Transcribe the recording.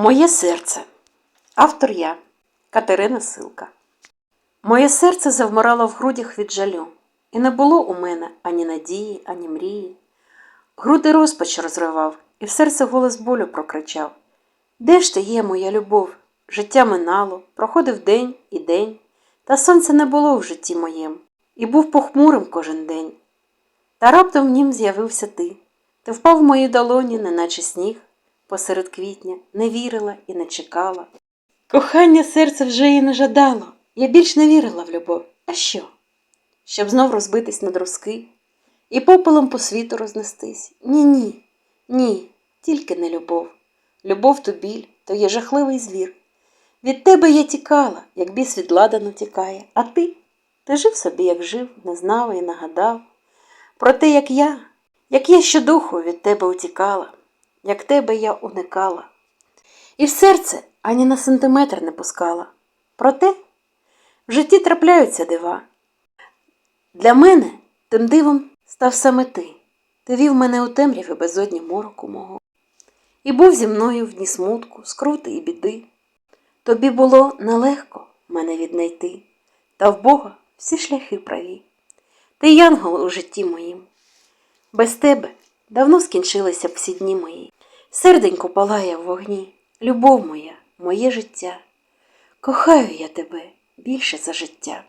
Моє серце. Автор я Катерина Силка. Моє серце завмирало в грудях від жалю, і не було у мене ані надії, ані мрії. Груди розпач розривав, і в серце голос болю прокричав Де ж ти є, моя любов? Життя минало, проходив день і день, та сонця не було в житті моєм, і був похмурим кожен день. Та раптом в нім з'явився ти. Ти впав в мої долоні, неначе сніг, посеред квітня, не вірила і не чекала. Кохання серце вже і не жадало. Я більш не вірила в любов. А що? Щоб знов розбитись на друзки і попелом по світу рознестись. Ні, ні, ні, тільки не любов. Любов то біль, то є жахливий звір. Від тебе я тікала, як біс від ладану тікає, а ти? Ти жив собі, як жив, не знав і нагадав. Про те, як я, як я щодуху від тебе утікала, як тебе я уникала. І в серце ані на сантиметр не пускала. Проте в житті трапляються дива. Для мене тим дивом став саме ти. Ти вів мене у темряві безодні мороку мого. І був зі мною в дні смутку, скрути і біди. Тобі було нелегко мене віднайти, та в Бога всі шляхи праві. Ти янгол у житті моїм. Без тебе давно скінчилися б всі дні мої. Серденько палає в вогні, любов моя, моє життя. Кохаю я тебе більше за життя.